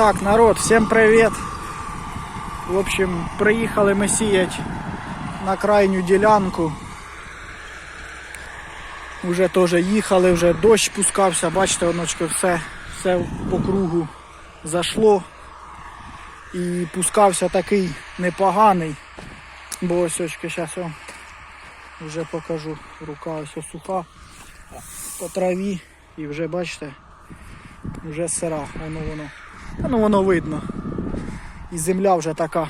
Так, народ, всем привет. В общем, приїхали ми сіять на крайню ділянку. Уже теж їхали, вже дощ пускався, бачите, оночки, все, все по кругу зашло. І пускався такий непоганий. Бо ось очки, зараз вам вже покажу. Рука ось суха по траві. І вже бачите, вже сира, воно воно. Та ну воно видно. І земля вже така.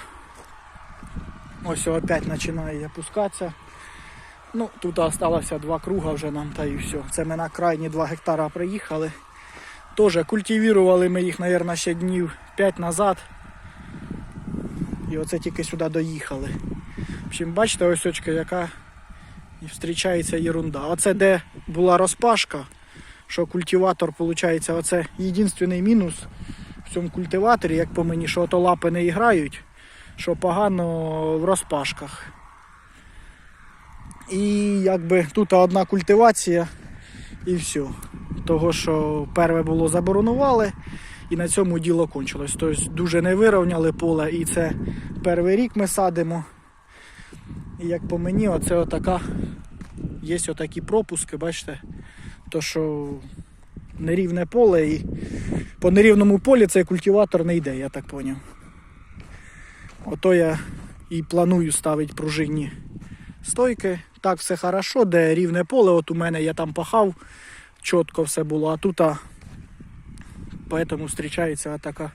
Ось опять починає опускатися. Ну, тут залишилося два круга вже нам та і все. Це ми на крайні 2 гектара приїхали. Теж культивірували ми їх, мабуть, ще днів 5 назад. І оце тільки сюди доїхали. В общем, бачите, ось очка, яка зустрічається ерунда. Оце де була розпашка, що культиватор, виходить, оце єдиний мінус в цьому культиваторі, як по мені, що ото лапи не грають, що погано в розпашках. І якби тут одна культивація і все. Того, що перше було заборонували, і на цьому діло кончилось. Тобто дуже не вирівняли поле, і це перший рік ми садимо. І як по мені, оце отака, є отакі пропуски, бачите, то що нерівне поле і по нерівному полі цей культиватор не йде, я так зрозумів. Ото я і планую ставити пружинні стойки. Так все хорошо, де рівне поле, от у мене я там пахав, чітко все було, а тут зустрічається така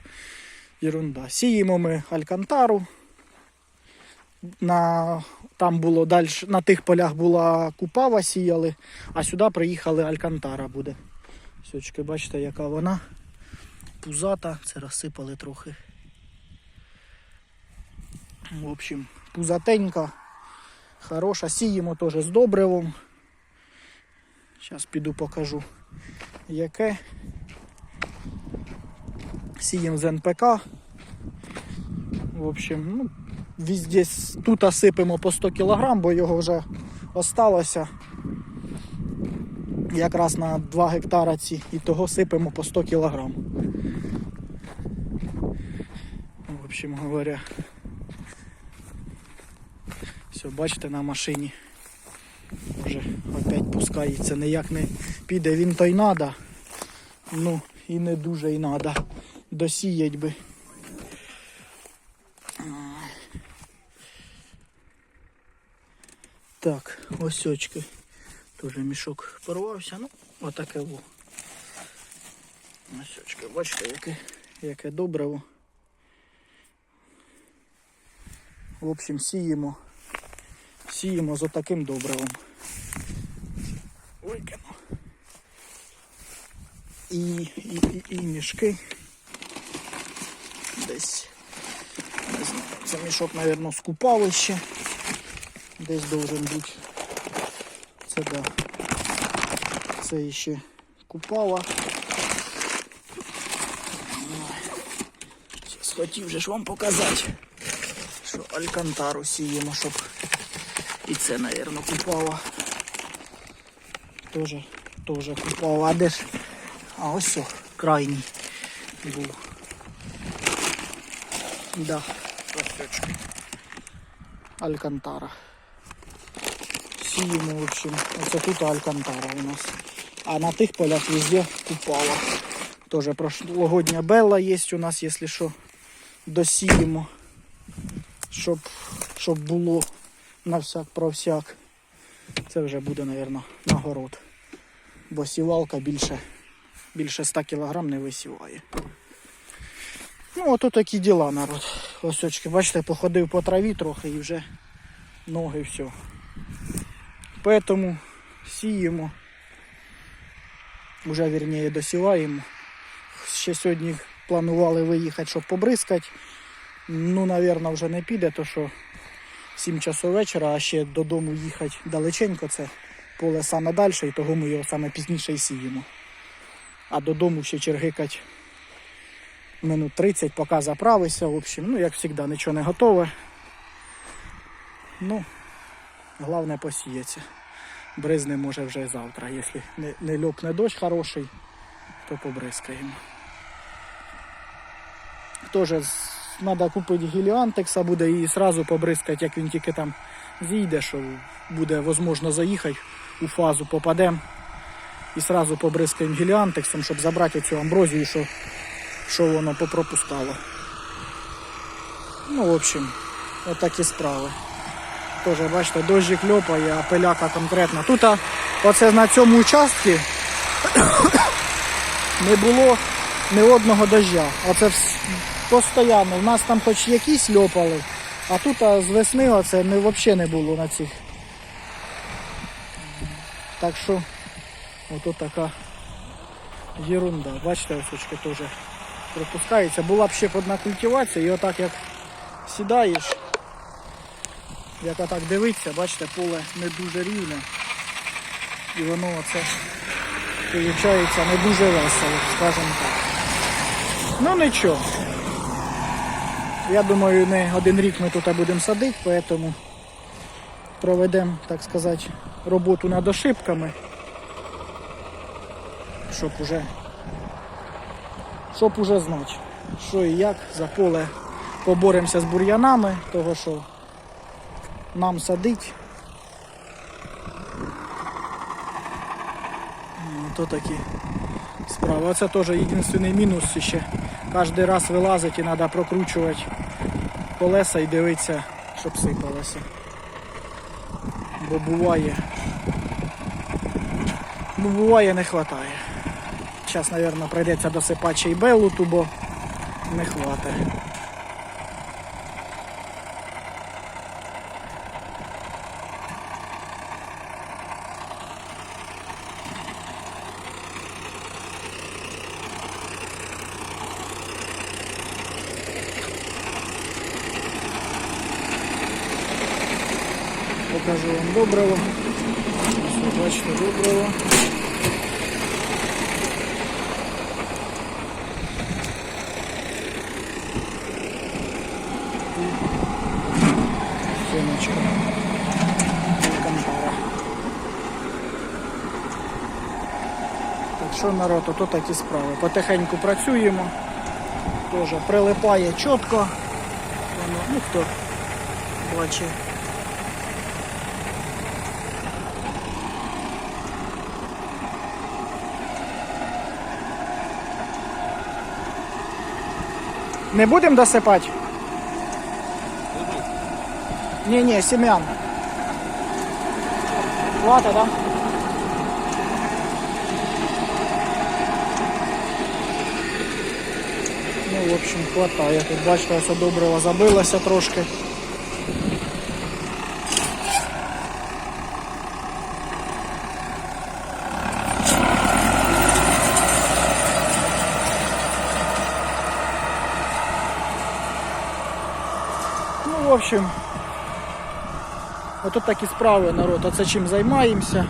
ерунда. Сіємо ми алькантару. На, там було далі, на тих полях була купава сіяли, а сюди приїхали алькантара буде. Сьочки, бачите, яка вона пузата, це розсипали трохи. В общем, пузатенька, хороша. Сіємо теж з добривом. Зараз піду покажу яке. Сіємо з НПК. В общем, ну, тут осипемо по 100 кг, бо його вже осталося. Якраз на 2 гектара ці і того сипемо по 100 кг. В общем говоря. Все, бачите, на машині вже опять пускається, ніяк не піде він то й надо. Ну і не дуже й надо. Досіять би. Так, ось Теж мішок порвався. Ну, отаке во. Ось бачите, яке, яке добриво. В общем, сіємо. Сіємо з отаким добривом. Викину. І, і, і, і мішки. Десь. Не знаю. Це мішок, мабуть, з купалища. Десь должен бути. Це да. Це ще купала. Зараз хотів же ж вам показати, що алькантару сіємо, щоб і це, мабуть, купала. Тоже, тоже купала. А де ж? А ось о, крайній був. Да. Алькантара. Сіємо, в общем, оце тут алькантара у нас. А на тих полях везде купала. Тоже прошлогодня белла є у нас, якщо що, досіємо. Щоб, щоб було на всяк про всяк. Це вже буде, мабуть, нагород. Бо сівалка більше, більше 100 кг не висіває. Ну, ото такі діла, народ. Ось очки, бачите, походив по траві трохи і вже ноги все. Поэтому сіємо. Уже вірніше досіваємо. Ще сьогодні планували виїхати, щоб побризкати. Ну, мабуть, вже не піде, то що 7 часов вечора, а ще додому їхати далеченько, це поле саме далі, і того ми його саме пізніше і сіємо. А додому ще чергикать минут 30, поки заправися. В общем, ну, як завжди, нічого не готове. Ну, головне посіється. Бризне може вже завтра. Якщо не, не льопне дощ хороший, то побризкаємо. Теж треба купити гіліантекса буде і одразу побризкати, як він тільки там зійде, що буде можливо заїхати у фазу, попадемо і одразу побризкаємо гіліантексом, щоб забрати цю амброзію, що, що воно попропускало. Ну, в общем, отакі справи. Теж, бачите, дощик льопає, а пиляка конкретно. Тут оце на цьому участку не було ні одного дождя. Оце постійно. У нас там хоч якісь льопали, а тут з весни оце не, взагалі не було на цих. Так що ото така ерунда. Бачите, осочки теж пропускаються. Була б ще одна культивація, і отак як сідаєш, як отак дивиться, бачите, поле не дуже рівне. І воно оце виходить не дуже весело, скажімо так. Ну нічого. Я думаю, не один рік ми тут будемо садити, тому проведемо, так сказати, роботу над ошибками, щоб уже, щоб уже знати, що і як за поле поборемося з бур'янами, того що нам садить. То такі справи. Оце теж єдиний мінус ще. Кожен раз вилазить і треба прокручувати колеса і дивитися, щоб сипалося. Бо буває. Бо буває не вистачає. Зараз, мабуть, прийдеться досипати ще й белуту, бо не хватає. Покажу вам добриво. Ось бачите добриво. І Сімочка. Так що народ, ото такі справи. Потихеньку працюємо. Теж прилипає чітко. Воно, ну хто бачить. Не будемо досипати? Ні, ні, сім'ян. Хвата, да? Ну, в общем, хватає. Тут бачите, все добриво забилося трошки. Ну, в общем, отут такі справи, народ, оце чим займаємося.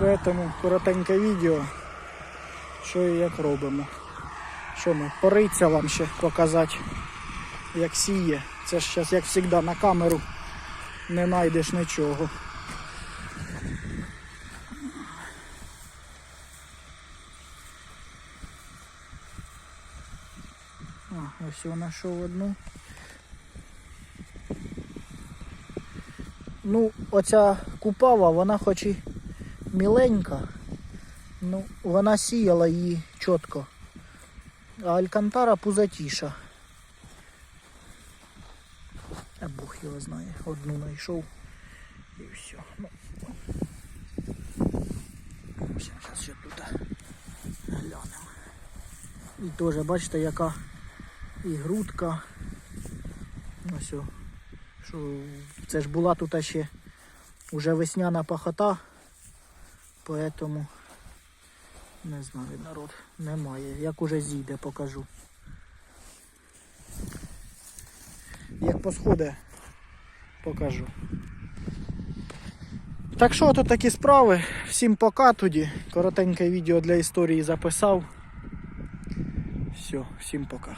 Поэтому коротеньке відео, що і як робимо. Що ми, пориться вам ще показати, як сіє. Це ж зараз, як завжди, на камеру не знайдеш нічого. А, ось я знайшов одну. Ну, оця купава, вона хоч і міленька, ну, вона сіяла її чітко. А Алькантара пузатіша. А Бог його знає. Одну знайшов і все. Ну. Зараз ще тут глянемо. І теж, бачите, яка і грудка. Ось. о. Що це ж була тут ще вже весняна пахота, поэтому не знаю, народ немає. Як уже зійде, покажу. Як посходи, покажу. Так що тут такі справи. Всім пока тоді. Коротеньке відео для історії записав. Все, всім пока.